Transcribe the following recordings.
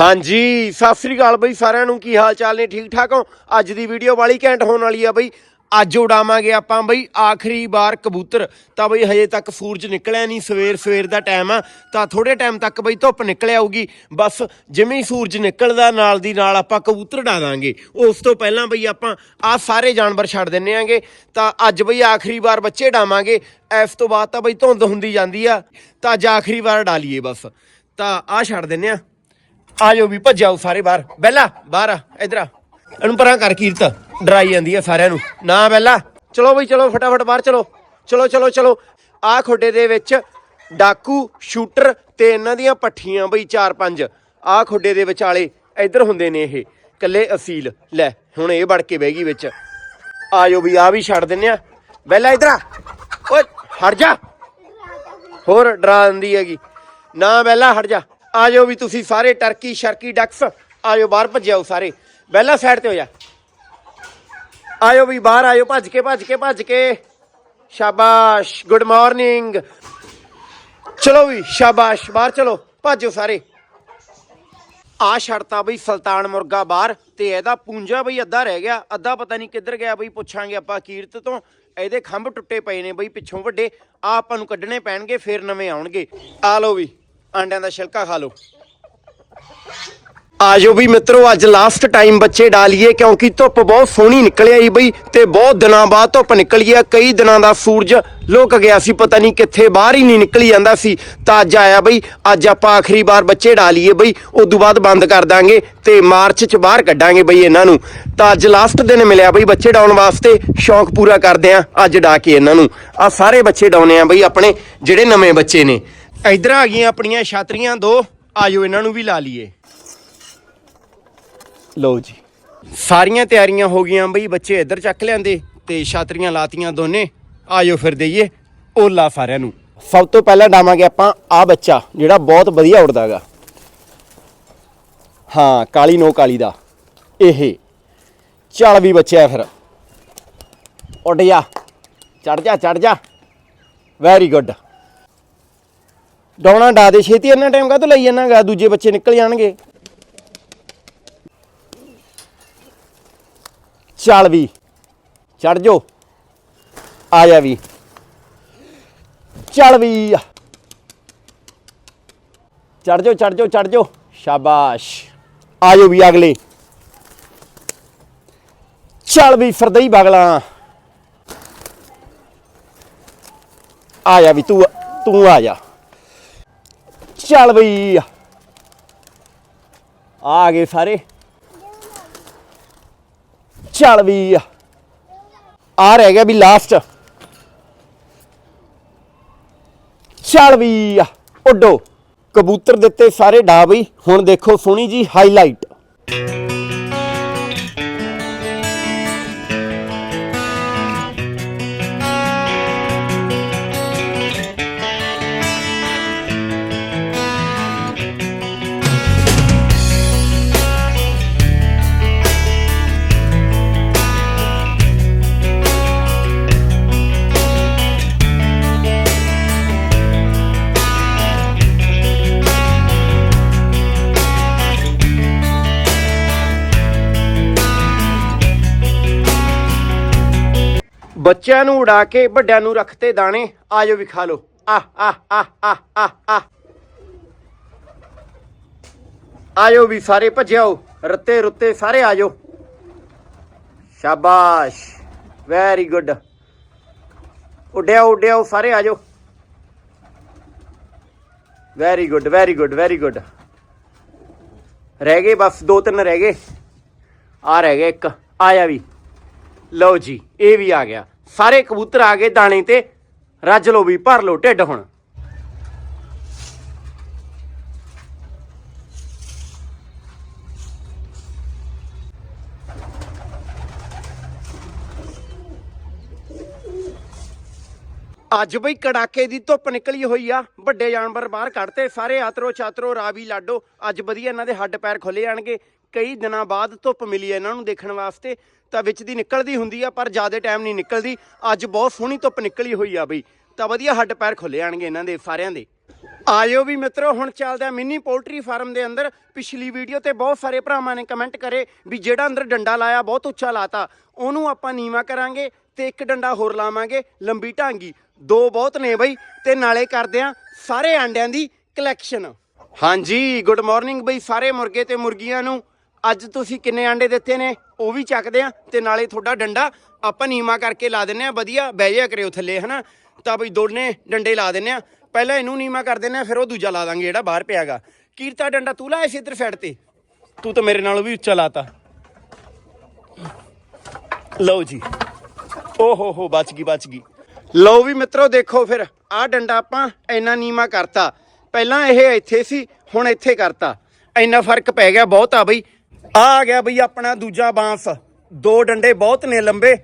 ਹਾਂਜੀ, ਸਤਿ ਸ੍ਰੀ ਅਕਾਲ ਬਈ, ਸਾਰਿਆਂ ਨੂੰ ਕੀ ਹਾਲ ਚਾਲ ਨੇ? ਠੀਕ ਠਾਕ ਹੋ? ਅੱਜ ਦੀ ਵੀਡੀਓ ਵਾਲੀ ਘੈਂਟ ਹੋਣ ਵਾਲੀ ਆ ਬਈ। ਅੱਜ ਉਡਾਵਾਂਗੇ ਆਪਾਂ ਬਈ ਆਖਰੀ ਵਾਰ ਕਬੂਤਰ। ਤਾਂ ਬਈ ਹਜੇ ਤੱਕ ਸੂਰਜ ਨਿਕਲਿਆ ਨਹੀਂ ਸਵੇਰ ਸਵੇਰ ਦਾ ਟਾਈਮ ਆ। ਤਾਂ ਥੋੜੇ ਟਾਈਮ ਤੱਕ ਬਈ ਧੁੱਪ ਨਿਕਲ ਆਊਗੀ ਬਸ ਜਿਵੇਂ ਹੀ ਸੂਰਜ ਨਿਕਲਦਾ, ਨਾਲ ਦੀ ਨਾਲ ਆਪਾਂ ਕਬੂਤਰ ਉਡਾ ਦਾਂਗੇ। ਉਸ ਤੋਂ ਪਹਿਲਾਂ ਬਈ ਆਪਾਂ ਆ ਸਾਰੇ ਜਾਨਵਰ ਛੱਡ ਦਿੰਨੇ ਆਂਗੇ। ਤਾਂ ਅੱਜ ਬਈ ਆਖਰੀ ਵਾਰ ਬੱਚੇ ਡਾਵਾਂਗੇ ਇਸ ਤੋਂ ਬਾਅਦ ਤਾਂ ਬਈ ਧੁੰਦ ਹੁੰਦੀ ਜਾਂਦੀ ਆ। ਤਾਂ ਅੱਜ ਆਖਰੀ ਵਾਰ ਡਾਲੀਏ ਬਸ। ਤਾਂ ਆ ਛੱਡ ਦਿੰਨੇ ਆ। ਆ ਜਾਓ ਵੀ ਭੱਜਾਓ ਸਾਰੇ ਬਾਹਰ। ਬੈਲਾ, ਬਾਹਰ ਆ, ਇਧਰ ਆ। ਇਹਨੂੰ ਪਰਾਂ ਕਰ ਕੀਰਤ, ਡਰਾਈ ਜਾਂਦੀ ਆ ਸਾਰਿਆਂ ਨੂੰ। ਨਾ ਬੈਲਾ, ਚਲੋ ਬਈ, ਚਲੋ, ਫਟਾਫਟ ਬਾਹਰ ਚਲੋ। ਚਲੋ ਚਲੋ ਚਲੋ। ਆ ਖੋਡੇ ਦੇ ਵਿੱਚ ਡਾਕੂ, ਸ਼ੂਟਰ ਤੇ ਇਹਨਾਂ ਦੀਆਂ ਪੱਠੀਆਂ ਬਈ 4-5 ਆ ਖੋਡੇ ਦੇ ਵਿਚਾਲੇ ਇਧਰ ਹੁੰਦੇ ਨੇ ਇਹ। ਕੱਲੇ ਅਸੀਲ, ਲੈ, ਹੁਣ ਇਹ ਵੜ ਕੇ ਬਹਿ ਗਈ ਵਿੱਚ। ਆ ਜਾਓ ਵੀ ਆ ਵੀ ਛੱਡ ਦਿੰਨੇ ਆ। ਬੈਲਾ, ਇਧਰ ਆ। ਓਏ, ਹਟ ਜਾ। ਹੋਰ ਡਰਾ ਦਿੰਦੀ ਹੈਗੀ। ਨਾ ਬੈਲਾ, ਹਟ ਜਾ। ਆ ਜਾਓ ਵੀ ਤੁਸੀਂ ਸਾਰੇ ਟਰਕੀ ਸ਼ਰਕੀ ਡਕਸ ਆ ਜਾਓ ਬਾਹਰ ਭੱਜਿਓ ਸਾਰੇ। ਬੈਲਾ ਸਾਈਡ ਤੇ ਹੋ ਜਾ। ਆ ਵੀ ਬਾਹਰ ਆਇਓ ਭੱਜ ਕੇ ਭੱਜ ਕੇ ਭੱਜ ਕੇ। ਸ਼ਾਬਾਸ਼ ਗੁੱਡ ਮਾਰਨਿੰਗ ਚਲੋ ਵੀ, ਸ਼ਾਬਾਸ਼, ਬਾਹਰ ਚਲੋ ਭੱਜੋ ਸਾਰੇ। ਆ ਛੜਤਾ ਬਈ ਸੁਲਤਾਨ ਮੁਰਗਾ ਬਾਹਰ ਤੇ ਇਹਦਾ ਪੂੰਜਾ ਬਈ ਅੱਧਾ ਰਹਿ ਗਿਆ, ਅੱਧਾ ਪਤਾ ਨਹੀਂ ਕਿੱਧਰ ਗਿਆ ਬਈ, ਪੁੱਛਾਂਗੇ ਆਪਾਂ ਕੀਰਤ ਤੋਂ। ਇਹਦੇ ਖੰਭ ਟੁੱਟੇ ਪਏ ਨੇ ਬਈ ਪਿੱਛੋਂ ਵੱਡੇ ਆ ਆਪਾਂ ਨੂੰ ਕੱਢਣੇ ਪੈਣਗੇ, ਫੇਰ ਨਵੇਂ ਆਉਣਗੇ। ਆ ਲਓ ਵੀ। ਆਂਡਿਆਂ ਦਾ ਛਿਲਕਾ ਖਾ ਲਓ। ਆਜੋ ਵੀ ਮਿੱਤਰੋ, ਅੱਜ ਲਾਸਟ ਟਾਈਮ ਬੱਚੇ ਡਾਲੀਏ ਕਿਉਂਕਿ ਧੁੱਪ ਬਹੁਤ ਸੋਹਣੀ ਨਿਕਲਿਆ ਆਈ ਬਈ, ਤੇ ਬਹੁਤ ਦਿਨਾਂ ਬਾਅਦ ਧੁੱਪ ਨਿਕਲੀ ਆ। ਕਈ ਦਿਨਾਂ ਦਾ ਸੂਰਜ ਲੋਕ ਗਿਆ ਸੀ, ਪਤਾ ਨਹੀਂ ਕਿੱਥੇ ਬਾਹਰ ਹੀ ਨਹੀਂ ਨਿਕਲੀ ਜਾਂਦਾ ਸੀ। ਤਾਂ ਅੱਜ ਆਇਆ ਬਈ, ਅੱਜ ਆਪਾਂ ਆਖਰੀ ਵਾਰ ਬੱਚੇ ਡਾਲੀਏ ਬਈ, ਉਦੋਂ ਬਾਅਦ ਬੰਦ ਕਰ ਦਾਂਗੇ ਤੇ ਮਾਰਚ ਚ ਬਾਹਰ ਕੱਢਾਂਗੇ ਬਈ ਇਹਨਾਂ ਨੂੰ। ਤਾਂ ਅੱਜ ਲਾਸਟ ਦਿਨ ਮਿਲਿਆ ਬਈ ਬੱਚੇ ਡਾਉਣ ਵਾਸਤੇ, ਸ਼ੌਂਕ ਪੂਰਾ ਕਰਦੇ ਆ, ਅੱਜ ਡਾ ਕੇ ਇਹਨਾਂ ਨੂੰ। ਆ ਸਾਰੇ ਬੱਚੇ ਡਾਉਣੇ ਆ ਬਈ, ਆਪਣੇ ਜਿਹੜੇ ਨਵੇਂ ਬੱਚੇ ਨੇ। ਇਧਰ ਆ ਗਈਆਂ ਆਪਣੀਆਂ ਛਾਤਰੀਆਂ, ਦੋ। ਆਜੋ ਇਹਨਾਂ ਨੂੰ ਵੀ ਲਾ ਲਈਏ। ਲਓ ਜੀ। ਸਾਰੀਆਂ ਤਿਆਰੀਆਂ ਹੋ ਗਈਆਂ ਬਈ, ਬੱਚੇ ਇੱਧਰ ਚੱਕ ਲਿਆਂਦੇ ਤੇ ਛਾਤਰੀਆਂ ਲਾਤੀਆਂ ਦੋਨੇ। ਆਜੋ ਫਿਰ ਦਈਏ ਓਲਾ ਸਾਰਿਆਂ ਨੂੰ। ਸਭ ਤੋਂ ਪਹਿਲਾਂ ਡਾਵਾਂਗੇ ਆਪਾਂ ਆ ਬੱਚਾ, ਜਿਹੜਾ ਬਹੁਤ ਵਧੀਆ ਉੜਦਾਗਾ ਹਾਂ, ਕਾਲੀ ਨੋ ਕਾਲੀ ਦਾ। ਇਹ। ਚੱਲ ਵੀ ਬੱਚਿਆ ਫਿਰ। ਉੱਡ ਜਾ। ਚੜ ਜਾ ਚੜ ਜਾ। ਵੈਰੀ ਗੁੱਡ ਡਾਉਣਾ ਡਾ ਦੇ, ਛੇਤੀ ਇੰਨਾ ਟਾਈਮ ਕਾਹਤੋਂ ਲਈ ਜਾਣਾਗਾ? ਦੂਜੇ ਬੱਚੇ ਨਿਕਲ ਜਾਣਗੇ। ਚੱਲ ਵੀ ਚੜ ਜੋ ਆ ਜਾ ਵੀ। ਚੱਲ ਵੀ। ਚੜ ਜੋ ਚੜ ਜੋ ਚੜ ਜੋ ਸ਼ਾਬਾਸ਼। ਆ ਜਾਓ ਵੀ ਅਗਲੇ। ਚੱਲ ਵੀ ਫਰਦਈ ਬਗਲਾ। ਆ ਜਾ ਵੀ, ਤੂੰ ਤੂੰ ਆ ਜਾ। ਚੱਲ ਬਈ। ਆ ਗਏ ਸਾਰੇ। ਚੱਲ ਵੀ ਆ ਰਹਿ ਗਿਆ ਵੀ ਲਾਸਟ ਚੱਲ ਵੀ ਉੱਡੋ। ਕਬੂਤਰ ਦਿੱਤੇ ਸਾਰੇ ਡਾ ਬਈ। ਹੁਣ ਦੇਖੋ ਸੋਹਣੀ ਜੀ ਹਾਈਲਾਈਟ ਬੱਚਿਆਂ ਨੂੰ ਉਡਾ ਕੇ, ਵੱਡਿਆਂ ਨੂੰ ਰੱਖਤੇ ਦਾਣੇ। ਆਜੋ ਵੀ ਖਾ ਲਓ। ਆ ਆ ਆ ਆ ਆ ਆ। ਆਜੋ ਵੀ ਸਾਰੇ ਭੱਜਿਓ ਰੱਤੇ, ਰੁੱਤੇ ਸਾਰੇ ਆਜੋ। ਸ਼ਾਬਾਸ਼। ਵੈਰੀ ਗੁੱਡ ਉੱਡਿਆ ਉੱਡਿਓ ਸਾਰੇ ਆਜੋ। Very good very good very good ਰਹਿ ਗਏ ਬਸ, ਦੋ ਤਿੰਨ ਰਹਿ ਗਏ। ਆ ਰਹਿ ਗਏ ਇੱਕ। ਆਇਆ ਵੀ। ਲਓ ਜੀ, ਇਹ ਵੀ ਆ ਗਿਆ। ਸਾਰੇ ਕਬੂਤਰ ਆ ਗਏ ਦਾਣੇ ਤੇ। ਰੱਜ ਲੋ ਵੀ, ਭਰ ਲਓ ਢਿੱਡ ਹੁਣ। ਅੱਜ ਬਈ ਕੜਾਕੇ ਦੀ ਧੁੱਪ ਨਿਕਲੀ ਹੋਈ ਆ। ਵੱਡੇ ਜਾਨਵਰ ਬਾਹਰ ਕੱਢਤੇ, ਸਾਰੇ ਆਤਰੋ ਚਾਤਰੋ ਰਾਵੀ, ਲਾਡੋ। ਅੱਜ ਵਧੀਆ ਇਹਨਾਂ ਦੇ ਹੱਡ ਪੈਰ ਖੁੱਲੇ ਜਾਣਗੇ। ਕਈ ਦਿਨਾਂ ਬਾਅਦ ਧੁੱਪ ਮਿਲੀ ਹੈ ਇਹਨਾਂ ਨੂੰ ਦੇਖਣ ਵਾਸਤੇ, ਤਾਂ ਵਿੱਚ ਦੀ ਨਿਕਲਦੀ ਹੁੰਦੀ ਆ, ਪਰ ਜ਼ਿਆਦਾ ਟਾਈਮ ਨਹੀਂ ਨਿਕਲਦੀ। ਅੱਜ ਬਹੁਤ ਸੋਹਣੀ ਧੁੱਪ ਨਿਕਲੀ ਹੋਈ ਆ ਬਈ। ਤਾਂ ਵਧੀਆ ਹੱਡ ਪੈਰ ਖੁੱਲੇ ਜਾਣਗੇ ਇਹਨਾਂ ਦੇ ਸਾਰਿਆਂ ਦੇ। ਆਇਓ ਵੀ ਮਿੱਤਰੋ, ਹੁਣ ਚੱਲਦਾ ਮਿੰਨੀ ਪੋਲਟਰੀ ਫਾਰਮ ਦੇ ਅੰਦਰ। ਪਿਛਲੀ ਵੀਡੀਓ ਤੇ ਬਹੁਤ ਸਾਰੇ ਭਰਾਵਾਂ ਨੇ ਕਮੈਂਟ ਕਰੇ ਵੀ ਜਿਹੜਾ ਅੰਦਰ ਡੰਡਾ ਲਾਇਆ, ਬਹੁਤ ਉੱਚਾ ਲਾਤਾ। ਉਹਨੂੰ ਆਪਾਂ ਨੀਵਾ ਕਰਾਂਗੇ ਤੇ ਇੱਕ ਡੰਡਾ ਹੋਰ ਲਾਵਾਂਗੇ, ਲੰਬੀ ਢਾਂਗੀ। ਦੋ ਬਹੁਤ ਨੇ ਬਈ, ਤੇ ਨਾਲੇ ਕਰਦੇ ਆ ਸਾਰੇ ਆਂਡਿਆਂ ਦੀ ਕਲੈਕਸ਼ਨ ਹਾਂਜੀ ਗੁੱਡ ਮਾਰਨਿੰਗ ਬਈ ਸਾਰੇ ਮੁਰਗੇ ਤੇ ਮੁਰਗੀਆਂ ਨੂੰ। ਅੱਜ ਤੁਸੀਂ ਕਿੰਨੇ ਆਂਡੇ ਦਿੱਤੇ ਨੇ? ਉਹ ਵੀ ਚੱਕਦੇ ਆ ਤੇ ਨਾਲੇ ਤੁਹਾਡਾ ਡੰਡਾ ਆਪਾਂ ਨੀਵਾ ਕਰਕੇ ਲਾ ਦਿੰਨੇ ਆ, ਵਧੀਆ, ਬਹਿ ਜਾ ਕਰਿਓ ਥੱਲੇ, ਹਨਾ? ਤਾਂ ਬਈ ਦੋਨੇ ਡੰਡੇ ਲਾ ਦਿੰਨੇ ਆ। ਪਹਿਲਾਂ ਇਹਨੂੰ ਨੀਵਾ ਕਰ ਦਿੰਨੇ ਆ, ਫਿਰ ਉਹ ਦੂਜਾ ਲਾ ਦਾਂਗੇ, ਜਿਹੜਾ ਬਾਹਰ ਪਿਆਗਾ। ਕੀਰਤਾ ਡੰਡਾ ਤੂੰ ਲਾਇਆ ਸੀ ਇੱਧਰ ਸਾਈਡ ਤੇ? ਤੂੰ ਤਾਂ ਮੇਰੇ ਨਾਲੋਂ ਵੀ ਉੱਚਾ ਲਾਤਾ। ਲਓ ਜੀ। ਓ ਹੋ ਹੋ ਬਚ ਗਈ ਬਚ ਗਈ। ਲਓ ਵੀ ਮਿੱਤਰੋ, ਦੇਖੋ ਫਿਰ, ਆਹ ਡੰਡਾ ਆਪਾਂ ਇੰਨਾ ਨੀਵਾ ਕਰਤਾ। ਪਹਿਲਾਂ ਇਹ ਇੱਥੇ ਸੀ, ਹੁਣ ਇੱਥੇ ਕਰਤਾ। ਇੰਨਾ ਫ਼ਰਕ ਪੈ ਗਿਆ ਬਹੁਤ ਆ ਬਈ। ਆ ਆ ਗਿਆ ਬਈ ਆਪਣਾ ਦੂਜਾ ਬਾਂਸ। ਦੋ ਡੰਡੇ ਬਹੁਤ ਨੇ ਲੰਬੇ।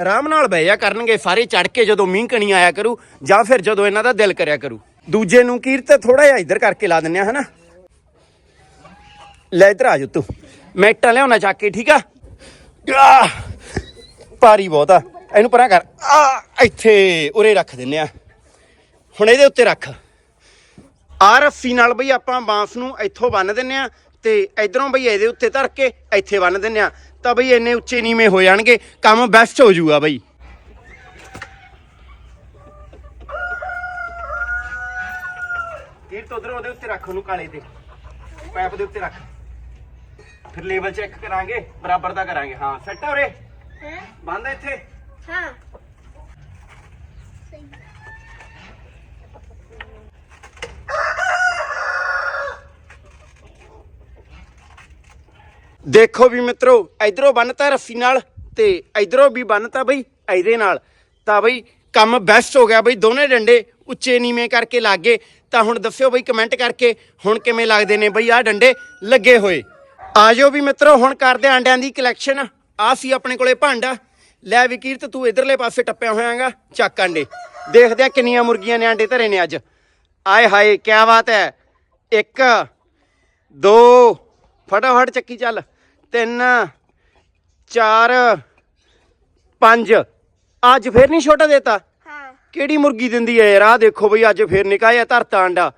ਆਰਾਮ ਨਾਲ ਬਹਿ ਕਰਨਗੇ, ਸਾਰੇ ਚੜ ਕੇ ਜਦੋਂ ਮੀਂਹ ਕਣੀ ਆਇਆ ਕਰੂ, ਜਾਂ ਫਿਰ ਜਦੋਂ ਇਹਨਾਂ ਦਾ ਦਿਲ ਕਰਿਆ ਕਰੂ। ਦੂਜੇ ਨੂੰ ਕੀਰਤ ਥੋੜਾ ਜਿਹਾ ਇੱਧਰ ਕਰਕੇ ਲਾ ਦਿੰਨੇ ਆ, ਹਨਾ? ਲੈ ਇੱਧਰ ਆ ਜਾ ਤੂੰ। ਮੈਂ ਇੱਟਾਂ ਲਿਆਉਣਾ ਚੱਕ ਕੇ, ਠੀਕ ਆ? ਭਾਰੀ ਬਹੁਤ ਆ। ਇਹਨੂੰ ਪਰਾਂ ਕਰ। ਆ! ਇੱਥੇ ਉਰੇ ਰੱਖ ਦਿੰਨੇ ਆ। ਹੁਣ ਇਹਦੇ ਉੱਤੇ ਰੱਖ। ਆ ਰੱਸੀ ਨਾਲ ਬਈ ਆਪਾਂ ਬਾਂਸ ਨੂੰ ਇੱਥੋਂ ਬੰਨ ਦਿੰਨੇ ਆ। ਤੇ ਇਧਰੋਂ ਬਈ ਇਹਦੇ ਉੱਤੇ ਧਰ ਕੇ ਇੱਥੇ ਬੰਨ ਦਿੰਨੇ ਆ ਤਾਂ ਬਈ ਇੰਨੇ ਉੱਚੇ ਨੀਵੇਂ ਹੋ ਜਾਣਗੇ ਕੰਮ ਬੈਸਟ ਹੋ ਜਾਊਗਾ ਬਈ। ਕੀਰਤ ਉਧਰ ਉਹਦੇ ਉੱਤੇ ਰੱਖ ਉਹਨੂੰ ਕਾਲੇ ਤੇ। ਪੈਪ ਦੇ ਉੱਤੇ ਰੱਖ। ਫਿਰ ਲੈਵਲ ਚੈੱਕ ਕਰਾਂਗੇ ਬਰਾਬਰ ਦਾ ਕਰਾਂਗੇ। ਹਾਂ ਸੈੱਟ ਆ ਉਰੇ। ਹੈ? ਬੰਦ ਇੱਥੇ। ਹਾਂ। ਦੇਖੋ ਵੀ ਮਿੱਤਰੋ, ਇਧਰੋਂ ਬੰਨਤਾ ਰੱਸੀ ਨਾਲ ਤੇ ਇਧਰੋਂ ਵੀ ਬੰਨਤਾ ਬਈ ਇਹਦੇ ਨਾਲ। ਤਾਂ ਬਈ ਕੰਮ ਬੈਸਟ ਹੋ ਗਿਆ ਬਈ, ਦੋਨੇ ਡੰਡੇ ਉੱਚੇ ਨੀਵੇਂ ਕਰਕੇ ਲੱਗੇ ਤਾਂ ਹੁਣ ਦੱਸਿਓ ਬਈ ਕਮੈਂਟ ਕਰਕੇ ਹੁਣ ਕਿਵੇਂ ਲੱਗਦੇ ਨੇ ਬਈ ਆਹ ਡੰਡੇ ਲੱਗੇ ਹੋਏ। ਆਜੋ ਵੀ ਮਿੱਤਰੋ, ਹੁਣ ਕਰਦੇ ਆਂਡਿਆਂ ਦੀ ਕਲੈਕਸ਼ਨ ਆ ਸੀ ਆਪਣੇ ਕੋਲੇ ਭਾਂਡਾ। ਲੈ ਵੀ ਕੀਰਤ, ਤੂੰ ਇਧਰਲੇ ਪਾਸੇ ਟੱਪਿਆ ਹੋਇਆਗਾ, ਚੱਕ ਆਂਡੇ ਦੇਖਦੇ ਆ ਕਿੰਨੀਆਂ ਮੁਰਗੀਆਂ ਨੇ ਆਂਡੇ ਧਰੇ ਨੇ ਅੱਜ। ਆਏ ਹਾਏ ਕੀ ਬਾਤ ਹੈ। ਇੱਕ, ਦੋ, ਫਟਾਫਟ ਚੱਕੀ ਚੱਲ। ਤਿੰਨ ਚਾਰ ਪੰਜ। ਅੱਜ ਫੇਰ ਨਹੀਂ ਛੋਟਾ ਦੇਤਾ? ਹਾਂ। ਕਿਹੜੀ ਮੁਰਗੀ ਦਿੰਦੀ ਹੈ ਯਾਰ? ਦੇਖੋ ਬਈ ਅੱਜ ਫੇਰ ਨਿਕਾਇਆ ਧਰਤਾ ਅੰਡਾ।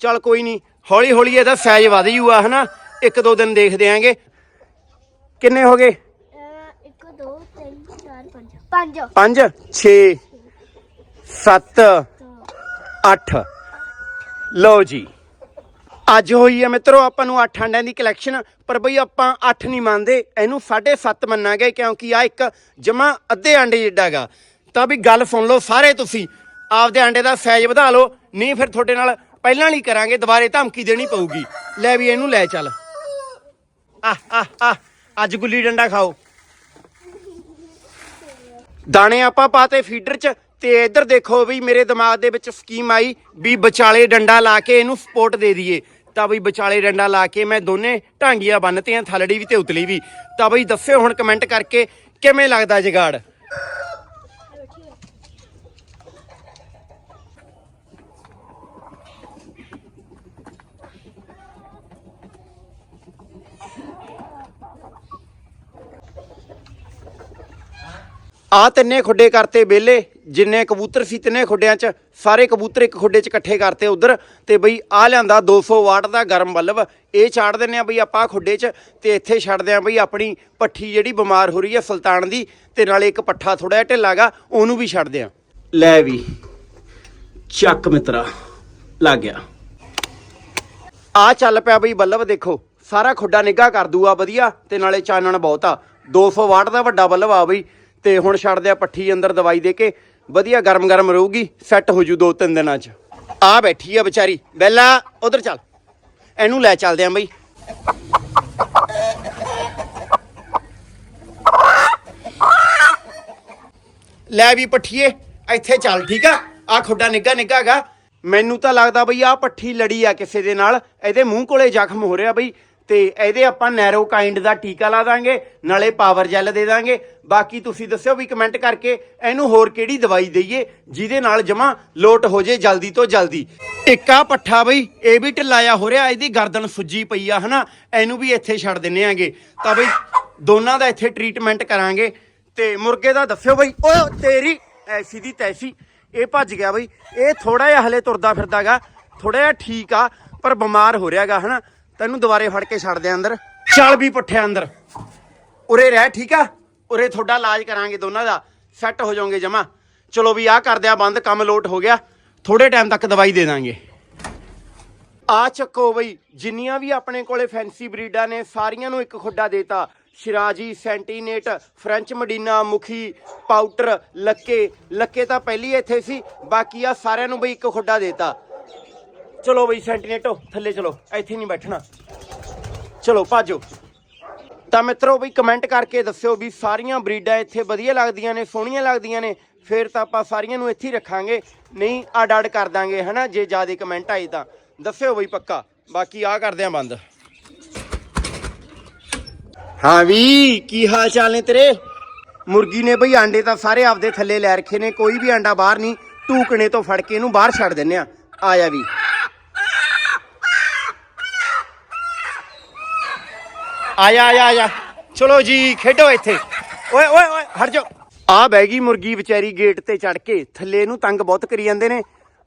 ਚੱਲ ਕੋਈ ਨਹੀਂ ਹੌਲੀ ਹੌਲੀ ਇਹਦਾ ਸਾਈਜ਼ ਵਧ ਜੂਆ ਹਨਾ? ਇੱਕ ਦੋ ਦਿਨ ਦੇਖਦੇ ਆਂਗੇ ਕਿੰਨੇ ਹੋ ਗਏ? 1 2 3 4 5 5 ਪੰਜ। 6 7 8 ਲਓ ਜੀ। ਅੱਜ ਹੋਈ ਹੈ ਮਿੱਤਰੋ, ਆਪਾਂ ਨੂੰ 8 ਅੰਡਿਆਂ ਦੀ ਕਲੈਕਸ਼ਨ ਪਰ ਬਈ ਆਪਾਂ 8 ਨਹੀਂ ਮੰਨਦੇ, ਇਹਨੂੰ 7.5 ਮੰਨਾਂਗੇ, ਕਿਉਂਕਿ ਆ ਇੱਕ ਜਮਾ ਅੱਧੇ ਅੰਡੇ ਜਿੱਡਾਗਾ ਤਾਂ ਵੀ ਗੱਲ ਸੁਣ ਲਓ ਸਾਰੇ ਤੁਸੀਂ, ਆਪਦੇ ਅੰਡੇ ਦਾ ਸਾਈਜ਼ ਵਧਾ ਲਓ, ਨਹੀਂ ਫਿਰ ਤੁਹਾਡੇ ਨਾਲ ਪਹਿਲਾਂ ਲਈ ਕਰਾਂਗੇ, ਦੁਬਾਰੇ ਧਮਕੀ ਦੇਣੀ ਪਊਗੀ। ਲੈ ਵੀ ਇਹਨੂੰ ਲੈ ਚੱਲ। ਆ ਆ ਆ ਅੱਜ ਗੁੱਲੀ ਡੰਡਾ ਖਾਓ। ਦਾਣੇ ਆਪਾਂ ਪਾਤੇ ਫੀਡਰ 'ਚ, ਤੇ ਇੱਧਰ ਦੇਖੋ ਵੀ ਮੇਰੇ ਦਿਮਾਗ ਦੇ ਵਿੱਚ ਸਕੀਮ ਆਈ ਵੀ ਵਿਚਾਲੇ ਡੰਡਾ ਲਾ ਕੇ ਇਹਨੂੰ ਸਪੋਰਟ ਦੇ ਦਈਏ। ਤਾਂ ਬਈ ਵਿਚਾਲੇ ਡੰਡਾ ਲਾ ਕੇ ਮੈਂ ਦੋਨੇ ਢਾਂਗੀਆਂ ਬੰਨਤੀਆਂ, ਥਲੜੀ ਵੀ ਤੇ ਉਤਲੀ ਵੀ। ਤਾਂ ਬਈ ਦੱਸਿਓ ਹੁਣ ਕਮੈਂਟ ਕਰਕੇ ਕਿਵੇਂ ਲੱਗਦਾ ਜਗਾੜ? ਆ ਤਿੰਨੇ ਖੁੱਡੇ ਕਰਤੇ ਵਿਹਲੇ ਜਿੰਨੇ ਕਬੂਤਰ ਸੀ ਤਿੰਨੇ ਖੁੱਡਿਆਂ 'ਚ, ਸਾਰੇ ਕਬੂਤਰ ਇੱਕ ਖੁੱਡੇ 'ਚ ਇਕੱਠੇ ਕਰਤੇ ਉਧਰ। ਤੇ ਬਈ ਆ ਲਿਆਂਦਾ 200 ਵਾਟ ਦਾ ਗਰਮ ਬਲਬ। ਇਹ ਛੱਡ ਦਿੰਨੇ ਆ ਬਈ ਆਪਾਂ ਆਹ ਖੁੱਡੇ 'ਚ ਤੇ ਇੱਥੇ ਛੱਡਦੇ ਆ ਬਈ ਆਪਣੀ ਪੱਠੀ ਜਿਹੜੀ ਬਿਮਾਰ ਹੋ ਰਹੀ ਹੈ ਸੁਲਤਾਨ ਦੀ ਤੇ ਨਾਲੇ ਇੱਕ ਪੱਠਾ ਥੋੜਾ ਜਿਹਾ ਢਿੱਲਾਗਾ ਉਹਨੂੰ ਵੀ ਛੱਡਦੇ ਆ ਲੈ ਵੀ, ਚੱਕ ਮਿੱਤਰਾ, ਲੱਗ ਗਿਆ। ਆ ਚੱਲ ਪਿਆ ਬਈ ਬੱਲਬ ਦੇਖੋ, ਸਾਰਾ ਖੁੱਡਾ ਨਿੱਘਾ ਕਰ ਦੂਆ ਵਧੀਆ ਤੇ ਨਾਲੇ ਚਾਨਣ ਬਹੁਤ। ਆ 200 ਵਾਟ ਦਾ ਵੱਡਾ ਬੱਲਬ ਆ ਬਈ, ਤੇ ਹੁਣ ਛੱਡਦੇ ਆ ਪੱਠੀ ਅੰਦਰ ਦਵਾਈ ਦੇ ਕੇ। ਵਧੀਆ ਗਰਮ ਗਰਮ ਰਹੂਗੀ ਸੈੱਟ ਹੋ ਜੂ ਦੋ ਤਿੰਨ ਦਿਨਾਂ 'ਚ। ਆ ਬੈਠੀ ਆ ਵਿਚਾਰੀ। ਬੈਲਾ, ਉਧਰ ਚੱਲ। ਇਹਨੂੰ ਲੈ ਚੱਲਦੇ ਆ ਬਈ। ਲੈ ਵੀ ਪੱਠੀਏ, ਇੱਥੇ ਚੱਲ, ਠੀਕ ਆ? ਆ ਖੁੱਡਾ ਨਿੱਗਾ ਨਿੱਗਾ ਹੈਗਾ। ਮੈਨੂੰ ਤਾਂ ਲੱਗਦਾ ਬਈ ਆ ਪੱਠੀ ਲੜੀ ਆ ਕਿਸੇ ਦੇ ਨਾਲ। ਇਹਦੇ ਮੂੰਹ ਕੋਲੇ ਜ਼ਖਮ ਹੋ ਰਿਹਾ ਬਈ। ਤੇ ਇਹਦੇ ਆਪਾਂ ਨੈਰੋ ਕਾਈਂਡ ਦਾ ਟੀਕਾ ਲਾ ਦਾਂਗੇ, ਨਾਲੇ ਪਾਵਰ ਜੈਲ ਦੇ ਦਾਂਗੇ। ਬਾਕੀ ਤੁਸੀਂ ਦੱਸਿਓ ਵੀ ਕਮੈਂਟ ਕਰਕੇ ਇਹਨੂੰ ਹੋਰ ਕਿਹੜੀ ਦਵਾਈ ਦਈਏ, ਜਿਹਦੇ ਨਾਲ ਜਮਾ ਲੋਟ ਹੋ ਜੇ ਜਲਦੀ ਤੋਂ ਜਲਦੀ। ਇੱਕ ਆ ਪੱਠਾ ਬਈ, ਇਹ ਵੀ ਢਿੱਲਾਇਆ ਹੋ ਰਿਹਾ, ਇਹਦੀ ਗਰਦਨ ਸੁੱਜੀ ਪਈ ਆ, ਹਨਾ? ਇਹਨੂੰ ਵੀ ਇੱਥੇ ਛੱਡ ਦਿੰਨੇ ਆਂਗੇ। ਤਾਂ ਬਈ ਦੋਨਾਂ ਦਾ ਇੱਥੇ ਟ੍ਰੀਟਮੈਂਟ ਕਰਾਂਗੇ। ਤੇ ਮੁਰਗੇ ਦਾ ਦੱਸਿਓ ਬਈ, ਓਏ, ਤੇਰੀ ਐਸੀ ਦੀ ਤੈਸੀ। ਇਹ ਭੱਜ ਗਿਆ ਬਈ। ਇਹ ਥੋੜਾ ਜਿਹਾ ਹਲੇ ਤੁਰਦਾ ਫਿਰਦਾਗਾ ਥੋੜਾ ਜਿਹਾ ਠੀਕ ਆ, ਪਰ ਬਿਮਾਰ ਹੋ ਰਿਹਾਗਾ ਹਨਾ? ਤੈਨੂੰ ਦੁਬਾਰੇ ਫੜ ਕੇ ਛੱਡ ਦੇ ਅੰਦਰ। ਚੱਲ ਵੀ ਪੁੱਠਿਆ ਅੰਦਰ। ਉਰੇ ਰਹਿ ਠੀਕ ਆ? ਉਰੇ ਤੁਹਾਡਾ ਇਲਾਜ ਕਰਾਂਗੇ ਦੋਨਾਂ ਦਾ। ਸੈੱਟ ਹੋ ਜਾਓਗੇ ਜਮਾ। ਚਲੋ ਵੀ ਆਹ ਕਰਦੇ ਆ ਬੰਦ ਕੰਮ ਲੋਟ ਹੋ ਗਿਆ। ਥੋੜੇ ਟਾਈਮ ਤੱਕ ਦਵਾਈ ਦੇ ਦਾਂਗੇ। ਆ ਚੱਕੋ ਬਈ ਜਿੰਨੀਆਂ ਵੀ ਆਪਣੇ ਕੋਲੇ ਫੈਂਸੀ ਬਰੀਡਾਂ ਨੇ ਸਾਰੀਆਂ ਨੂੰ ਇੱਕ ਖੁੱਡਾ ਦੇਤਾ। ਸ਼ਿਰਾਜੀ ਸੈਂਟੀਨੇਟ ਫ੍ਰੈਂਚ ਮਡੀਨਾ ਮੁਖੀ ਪਾਊਟਰ ਲੱਕੇ। ਲੱਕੇ ਤਾਂ ਪਹਿਲੀ ਇੱਥੇ ਸੀ ਬਾਕੀ ਆ ਸਾਰਿਆਂ ਨੂੰ ਬਈ ਇੱਕ ਖੁੱਡਾ ਦੇਤਾ। ਚਲੋ ਬਈ ਸੈਂਟੀਨੇਟੋ, ਥੱਲੇ ਚਲੋ, ਇੱਥੇ ਨਹੀਂ ਬੈਠਣਾ। ਚਲੋ, ਭਾਜੋ। ਤਾਂ ਮਿੱਤਰੋ ਬਈ ਕਮੈਂਟ ਕਰਕੇ ਦੱਸਿਓ ਵੀ ਸਾਰੀਆਂ ਬਰੀਡਾਂ ਇੱਥੇ ਵਧੀਆ ਲੱਗਦੀਆਂ ਨੇ, ਸੋਹਣੀਆਂ ਲੱਗਦੀਆਂ ਨੇ, ਫਿਰ ਤਾਂ ਆਪਾਂ ਸਾਰੀਆਂ ਨੂੰ ਇੱਥੇ ਹੀ ਰੱਖਾਂਗੇ। ਨਹੀਂ, ਅੱਡ ਅੱਡ ਕਰ ਦਾਂਗੇ, ਹਨਾ, ਜੇ ਜ਼ਿਆਦਾ ਕਮੈਂਟ ਆਏ ਤਾਂ। ਦੱਸਿਓ ਬਈ ਪੱਕਾ, ਬਾਕੀ ਆ ਕਰਦੇ ਆ ਬੰਦ। ਹਾਂ ਵੀ, ਕੀ ਹਾਲ ਚਾਲ ਨੇ ਤੇਰੇ? ਮੁਰਗੀ ਨੇ ਬਈ ਆਂਡੇ ਤਾਂ ਸਾਰੇ ਆਪਦੇ ਥੱਲੇ ਲੈ ਰੱਖੇ ਨੇ, ਕੋਈ ਵੀ ਆਂਡਾ ਬਾਹਰ ਨਹੀਂ, ਟੂਕਣੇ ਤੋਂ ਫੜ ਕੇ ਇਹਨੂੰ ਬਾਹਰ ਛੱਡ ਦਿੰਨੇ ਆ। ਆ ਜਾ ਵੀ। ਆ ਜਾ ਆ ਚਲੋ ਜੀ, ਖੇਡੋ ਇੱਥੇ। ਓਏ ਓਏ ਓਏ, ਹਟ ਜਾ ਆ ਬਹਿ ਗਈ ਮੁਰਗੀ ਵਿਚਾਰੀ ਗੇਟ ਤੇ ਚੜ ਕੇ। ਥੱਲੇ ਨੂੰ ਤੰਗ ਬਹੁਤ ਕਰੀ ਜਾਂਦੇ ਨੇ।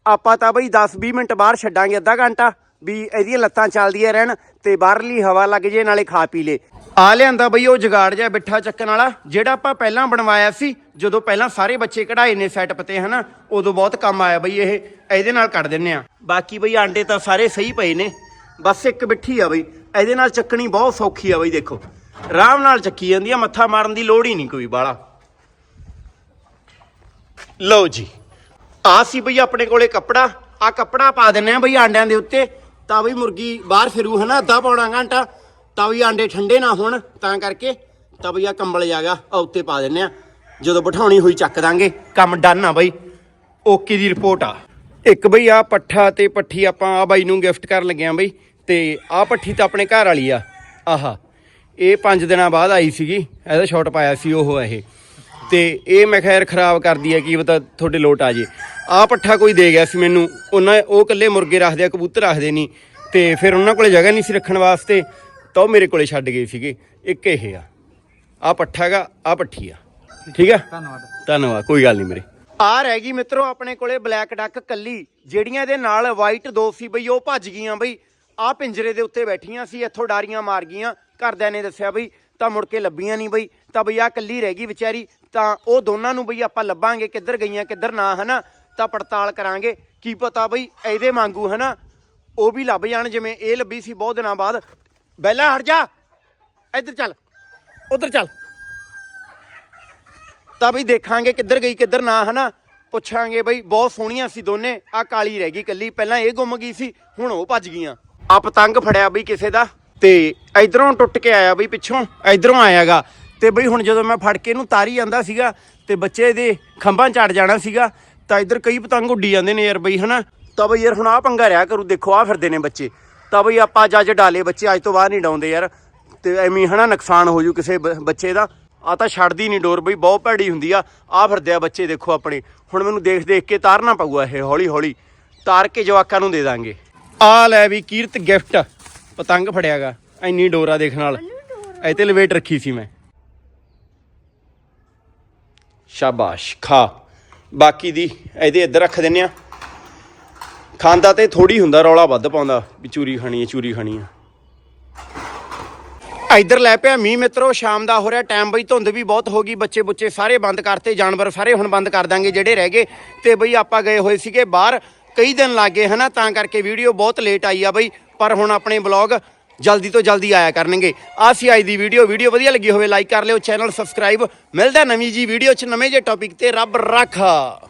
ਆਪਾਂ ਤਾਂ ਬਈ 10-20 ਮਿੰਟ ਬਾਹਰ ਛੱਡਾਂਗੇ ਅੱਧਾ ਘੰਟਾ। ਵੀ ਇਹਦੀਆਂ ਲੱਤਾਂ ਚੱਲਦੀਆਂ ਰਹਿਣ ਤੇ ਬਾਹਰਲੀ ਹਵਾ ਲੱਗ ਜੇ, ਨਾਲੇ ਖਾ ਪੀ ਲੇ। ਆ ਲਿਆਂਦਾ ਬਈ ਉਹ ਜਗਾੜ ਜਿਹਾ ਬਿੱਠਾ ਚੱਕਣ ਵਾਲਾ, ਜਿਹੜਾ ਆਪਾਂ ਪਹਿਲਾਂ ਬਣਵਾਇਆ ਸੀ। ਜਦੋਂ ਪਹਿਲਾਂ ਸਾਰੇ ਬੱਚੇ ਕਢਾਏ ਨੇ ਸੈਟਅਪ ਤੇ, ਹਨਾ? ਉਦੋਂ ਬਹੁਤ ਕੰਮ ਆਇਆ ਬਈ ਇਹ। ਇਹਦੇ ਨਾਲ ਕੱਢ ਦਿੰਨੇ ਆ। ਬਾਕੀ ਬਈ ਆਂਡੇ ਤਾਂ ਸਾਰੇ ਸਹੀ ਪਏ ਨੇ। ਬਸ ਇੱਕ ਬਿੱਠੀ ਆ ਬਈ। ਇਹਦੇ ਨਾਲ ਚੱਕਣੀ ਬਹੁਤ ਸੌਖੀ ਆ ਬਈ ਦੇਖੋ। ਆਰਾਮ ਨਾਲ ਚੱਕੀ ਜਾਂਦੀ ਆ, ਮੱਥਾ ਮਾਰਨ ਦੀ ਲੋੜ ਹੀ ਨਹੀਂ ਕੋਈ ਬਾਲਾ ਲਓ ਜੀ, ਆ ਸੀ ਬਈ ਆਪਣੇ ਕੋਲੇ ਕੱਪੜਾ, ਆ ਕੱਪੜਾ ਪਾ ਦਿੰਨੇ ਆ ਬਈ ਆਂਡਿਆਂ ਦੇ ਉੱਤੇ। ਤਾਂ ਬਈ ਮੁਰਗੀ ਬਾਹਰ ਫਿਰੂ ਹਨਾ, ਅੱਧਾ ਪੌਣਾ ਘੰਟਾ। ਤਾਂ ਵੀ ਆਂਡੇ ਠੰਡੇ ਨਾ ਹੋਣ, ਤਾਂ ਕਰਕੇ। ਤਾਂ ਬਈ ਆ ਕੰਬਲ ਜਾਗਾ ਆ ਉੱਤੇ ਪਾ ਦਿੰਨੇ ਆ। ਜਦੋਂ ਬਿਠਾਉਣੀ ਹੋਈ ਚੱਕ ਦਾਂਗੇ। ਕੰਮ ਡਨ ਆ ਬਈ। ਓਕੇ ਦੀ ਰਿਪੋਰਟ ਆ। ਇੱਕ ਬਈ ਆ ਪੱਠਾ ਤੇ ਪੱਠੀ ਆਪਾਂ ਆ ਬਾਈ ਨੂੰ ਗਿਫਟ ਕਰਨ ਲੱਗੇ ਆ ਬਈ। ਤੇ ਆ ਪੱਠੀ ਤਾਂ ਆਪਣੇ ਘਰ ਵਾਲੀ ਆ। ਆਹਾ ਇਹ 5 ਦਿਨਾਂ ਬਾਅਦ ਆਈ ਸੀਗੀ ਇਹਦਾ ਸ਼ਾਟ ਪਾਇਆ ਸੀ ਉਹ ਇਹ। ਤੇ ਇਹ ਮੈਂ ਖੈਰ ਖਰਾਬ ਕਰਦੀ ਹੈ ਕੀ ਪਤਾ ਤੁਹਾਡੇ ਲੋਟ ਆ ਜੇ। ਆ ਪੱਠਾ ਕੋਈ ਦੇ ਗਿਆ ਸੀ ਮੈਨੂੰ ਉਹਨਾਂ ਉਹ ਇਕੱਲੇ ਮੁਰਗੇ ਰੱਖਦੇ ਆ ਕਬੂਤਰ ਰੱਖਦੇ ਨਹੀਂ। ਤੇ ਫਿਰ ਉਹਨਾਂ ਕੋਲੇ ਜਗ੍ਹਾ ਨਹੀਂ ਸੀ ਰੱਖਣ ਵਾਸਤੇ ਤਾਂ ਉਹ ਮੇਰੇ ਕੋਲੇ ਛੱਡ ਗਏ ਸੀਗੇ। ਇੱਕ ਇਹ ਆ। ਆ ਪੱਠਾ ਗਾ ਆ ਪੱਠੀ ਆ। ਠੀਕ ਆ? ਧੰਨਵਾਦ। ਧੰਨਵਾਦ ਕੋਈ ਗੱਲ ਨਹੀਂ ਮੇਰੇ। ਆ ਰਹਿ ਗਈ ਮਿੱਤਰੋ ਆਪਣੇ ਕੋਲੇ ਬਲੈਕ ਡੱਕ ਕੱਲੀ ਜਿਹੜੀਆਂ ਇਹਦੇ ਨਾਲ ਵਾਈਟ ਦੋ ਸੀ ਬਈ ਉਹ ਭੱਜ ਗਈਆਂ ਬਈ। ਆ ਪਿੰਜਰੇ ਦੇ ਉੱਤੇ ਬੈਠੀਆਂ ਸੀ, ਇੱਥੋਂ ਡਾਰੀਆਂ ਮਾਰ ਗਈਆਂ। ਘਰਦਿਆਂ ਨੇ ਦੱਸਿਆ ਬਈ, ਤਾਂ ਮੁੜ ਕੇ ਲੱਭੀਆਂ ਨਹੀਂ ਬਈ। ਤਾਂ ਬਈ ਆ ਕੱਲੀ ਰਹਿ ਗਈ ਵਿਚਾਰੀ, ਤਾਂ ਉਹ ਦੋਨਾਂ ਨੂੰ ਬਈ ਆਪਾਂ ਲੱਭਾਂਗੇ, ਕਿੱਧਰ ਗਈਆਂ, ਕਿੱਧਰ ਨਾ, ਹਨਾ? ਤਾਂ ਪੜਤਾਲ ਕਰਾਂਗੇ। ਕੀ ਪਤਾ ਬਈ, ਇਹਦੇ ਵਾਂਗੂ, ਹਨਾ? ਉਹ ਵੀ ਲੱਭ ਜਾਣ, ਜਿਵੇਂ ਇਹ ਲੱਭੀ ਸੀ ਬਹੁਤ ਦਿਨਾਂ ਬਾਅਦ। ਬੈਲਾ, ਹਟ ਜਾ! ਇੱਧਰ ਚੱਲ, ਉਧਰ ਚੱਲ। ਤਾਂ ਬਈ ਦੇਖਾਂਗੇ ਕਿੱਧਰ ਗਈ, ਕਿੱਧਰ ਨਾ, ਹਨਾ? ਪੁੱਛਾਂਗੇ ਬਈ, ਬਹੁਤ ਸੋਹਣੀਆਂ ਸੀ ਦੋਨੇ। ਆ ਕਾਲੀ ਰਹਿ ਗਈ ਕੱਲੀ ਪਹਿਲਾਂ ਇਹ ਗੁੰਮ ਗਈ ਸੀ, ਹੁਣ ਉਹ ਭੱਜ ਗਈਆਂ। ਆ ਪਤੰਗ ਫੜਿਆ ਬਈ ਕਿਸੇ ਦਾ ਤੇ ਇਧਰੋਂ ਟੁੱਟ ਕੇ ਆਇਆ ਬਈ ਪਿੱਛੋਂ, ਇਧਰੋਂ ਆਇਆਗਾ। ਤੇ ਬਈ ਹੁਣ ਜਦੋਂ ਮੈਂ ਫੜ ਕੇ ਇਹਨੂੰ ਤਾਰੀ ਜਾਂਦਾ ਸੀਗਾ ਤੇ ਬੱਚੇ ਦੇ ਖੰਭਾਂ ਚੜ ਜਾਣਾ ਸੀਗਾ, ਤਾਂ ਇਧਰ ਕਈ ਪਤੰਗ ਉੱਡੀ ਜਾਂਦੇ ਨੇ ਯਾਰ ਬਈ, ਹਨਾ? ਤਾਂ ਬਈ ਯਾਰ ਹੁਣ ਆ ਪੰਗਾ ਰਿਆ ਕਰੂ, ਦੇਖੋ ਆ ਫਿਰਦੇ ਨੇ ਬੱਚੇ। ਤਾਂ ਬਈ ਆਪਾਂ ਅੱਜ ਅੱਜ ਡਾਲੇ ਬੱਚੇ, ਅੱਜ ਤੋਂ ਬਾਅਦ ਨਹੀਂ ਡਾਉਂਦੇ ਯਾਰ। ਤੇ ਐਵੇਂ ਹੀ, ਹਨਾ, ਨੁਕਸਾਨ ਹੋ ਜੂ ਕਿਸੇ ਬ- ਬੱਚੇ ਦਾ। ਆ ਤਾਂ ਛੱਡਦੀ ਨਹੀਂ ਡੋਰ ਬਈ, ਬਹੁਤ ਭੈੜੀ ਹੁੰਦੀ ਆ। ਆ ਫਿਰਦੇ ਆ ਬੱਚੇ, ਦੇਖੋ ਆਪਣੇ। ਹੁਣ ਮੈਨੂੰ ਦੇਖ ਦੇਖ ਕੇ ਤਾਰਨਾ ਪਊਗਾ ਇਹ ਹੌਲੀ ਹੌਲੀ ਤਾਰ ਕੇ ਜਵਾਕਾਂ ਨੂੰ ਦੇ ਦਾਂਗੇ। ਆ ਲੈ ਵੀ ਕੀਰਤ ਗਿਫਟ। ਪਤੰਗ ਫੜਿਆਗਾ ਐਨੀ ਡੋਰਾ ਦੇਖ ਨਾਲ। ਐ ਤੇ ਲਵੇਟ ਰੱਖੀ ਸੀ ਮੈਂ। ਸ਼ਾਬਾਸ਼, ਖਾ। ਬਾਕੀ ਦੀ, ਇਹਦੇ ਇੱਧਰ ਰੱਖ ਦਿੰਨੇ ਆ ਖਾਂਦਾ ਤੇ ਥੋੜੀ ਹੁੰਦਾ, ਰੌਲਾ ਵੱਧ ਪਾਉਂਦਾ, ਵੀ ਚੂਰੀ ਖਾਣੀ ਹੈ, ਚੂਰੀ ਖਾਣੀ ਹੈ। ਇੱਧਰ ਲੈ ਪਿਆ ਮੀਂਹ ਮਿੱਤਰੋ, ਸ਼ਾਮ ਦਾ ਹੋ ਰਿਹਾ, ਟਾਈਮ ਬਈ ਧੁੰਦ ਵੀ ਬਹੁਤ ਹੋ ਗਈ ਬੱਚੇ ਬੁੱਚੇ ਸਾਰੇ ਬੰਦ ਕਰਤੇ, ਜਾਨਵਰ ਸਾਰੇ ਹੁਣ ਬੰਦ ਕਰ ਦਾਂਗੇ ਜਿਹੜੇ ਰਹਿ ਗਏ। ਤੇ ਬਈ ਆਪਾਂ ਗਏ ਹੋਏ ਸੀਗੇ ਬਾਹਰ ਕਈ ਦਿਨ ਲੱਗੇ ਹਨਾ? ਤਾਂ ਕਰਕੇ ਵੀਡੀਓ ਬਹੁਤ ਲੇਟ ਆਈ ਆ ਬਈ, ਪਰ ਹੁਣ ਆਪਣੇ ਬਲੌਗ ਜਲਦੀ ਤੋਂ ਜਲਦੀ ਆਇਆ ਕਰਨਗੇ। ਆਹ ਸੀ ਅੱਜ ਦੀ ਵੀਡੀਓ। ਵੀਡੀਓ ਵਧੀਆ ਲੱਗੀ ਹੋਵੇ ਲਾਈਕ ਕਰ ਲਿਓ ਚੈਨਲ ਸਬਸਕ੍ਰਾਈਬ ਮਿਲਦਾ ਨਵੀਂ ਜੀ ਵੀਡੀਓ ਚ ਨਵੇਂ ਜੇ ਟੌਪਿਕ ਤੇ, ਰੱਬ ਰੱਖਾ।